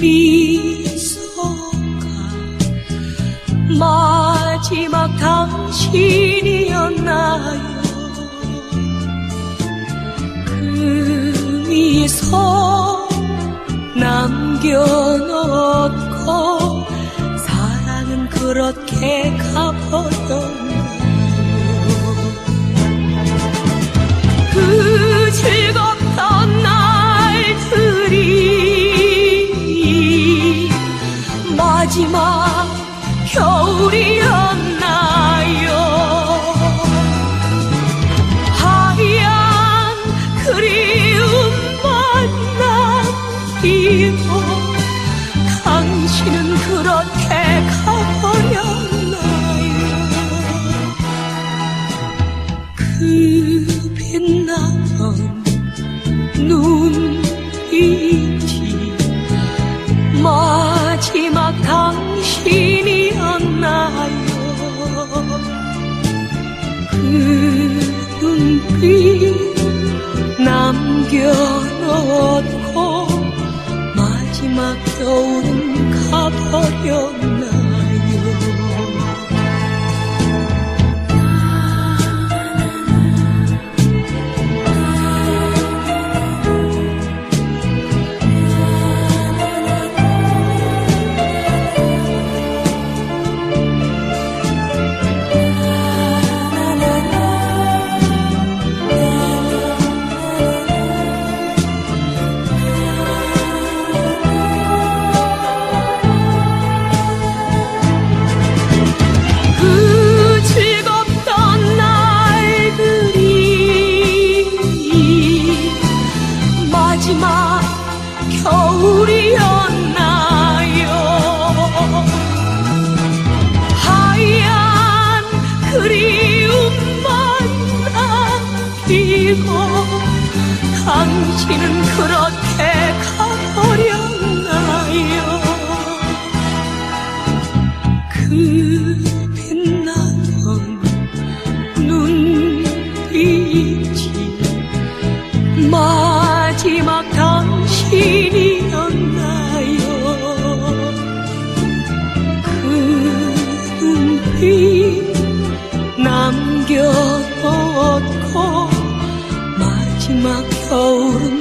미소가 마지막 당신이었나요? 그 미소 남겨놓고 사랑은 그렇게 가버렸나요 마지막 겨울이었나요? 하얀 그리움만 남기고 당신은 그렇게 남겨놓고 마지막 겨울은 가버렸나요 겨울이었나요? 하얀 그리움만 남기고 당신은 그렇게 가버렸나요? 그 겨놓고 마지막 겨울은